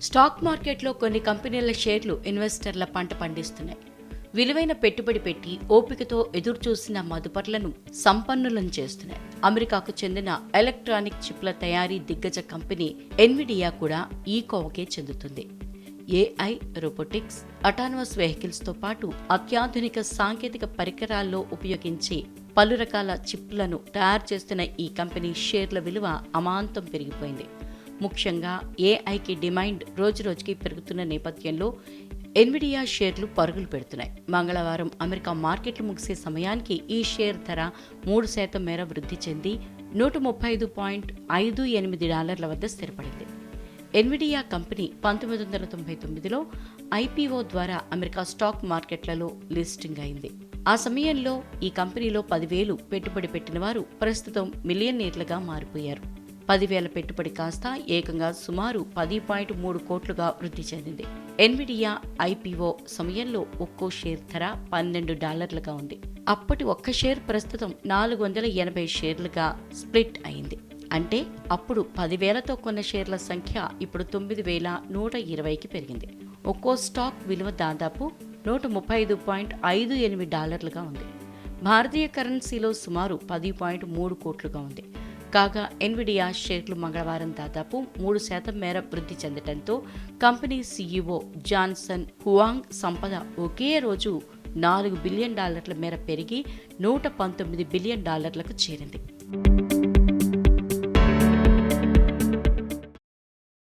Stock మార్కెట్లో కొన్ని కంపెనీల షేర్లు ఇన్వెస్టర్ల పంట పండిస్తున్నాయి. విలువైన పెట్టుబడి పెట్టి ఓపికతో ఎదురుచూసిన మదుపర్లను సంపన్నులను చేస్తున్నాయి. అమెరికాకు చెందిన ఎలక్ట్రానిక్ చిప్ల తయారీ దిగ్గజ కంపెనీ ఎన్విడియా కూడా ఈ కోవకే చెందుతుంది. ఏఐ రోబోటిక్స్ అటానమస్ వెహికల్స్తో పాటు అత్యాధునిక సాంకేతిక పరికరాల్లో ఉపయోగించే పలు రకాల చిప్లను తయారు చేస్తున్న ఈ కంపెనీ షేర్ల విలువ అమాంతం పెరిగిపోయింది. ముఖ్యంగా ఏఐకి డిమాండ్ రోజురోజుకి పెరుగుతున్న నేపథ్యంలో ఎన్విడియా షేర్లు పరుగులు పెడుతున్నాయి. మంగళవారం అమెరికా మార్కెట్లు ముగిసే సమయానికి ఈ షేర్ ధర మూడు శాతం మేర వృద్ధి చెంది నూట ముప్పై ఐదు పాయింట్ ఐదు ఎనిమిది డాలర్ల వద్ద స్థిరపడింది. ఎన్విడియా కంపెనీ పంతొమ్మిది వందల తొంభై తొమ్మిదిలో ఐపీఓ ద్వారా అమెరికా స్టాక్ మార్కెట్లలో లిస్టింగ్ అయింది. ఆ సమయంలో ఈ కంపెనీలో పదివేలు పెట్టుబడి పెట్టిన వారు ప్రస్తుతం మిలియనీర్లుగా మారిపోయారు. పదివేల పెట్టుబడి కాస్త ఏకంగా సుమారు పది పాయింట్ మూడు కోట్లుగా వృద్ధి చెందింది. ఎన్విడియా ఐపీఓ సమయంలో ఒక్కో షేర్ ధర పన్నెండు డాలర్లుగా ఉంది. అప్పటి ఒక్క షేర్ ప్రస్తుతం నాలుగు వందల ఎనభై షేర్లుగా స్ప్లిట్ అయింది. అంటే అప్పుడు పదివేలతో కొన్న షేర్ల సంఖ్య ఇప్పుడు తొమ్మిది వేల నూట ఇరవైకి పెరిగింది. ఒక్కో స్టాక్ విలువ దాదాపు నూట ముప్పై ఐదు పాయింట్ ఐదు ఎనిమిది డాలర్లుగా ఉంది. భారతీయ కరెన్సీలో సుమారు పది పాయింట్ మూడు కోట్లుగా ఉంది. కాగా ఎన్విడియా షేర్లు మంగళవారం దాదాపు మూడు శాతం మేర వృద్ధి చెందడంతో కంపెనీ సీఈఓ జాన్సన్ హువాంగ్ సంపద ఒకే రోజు నాలుగు బిలియన్ డాలర్ల మేర పెరిగి నూట పంతొమ్మిది బిలియన్ డాలర్లకు చేరింది.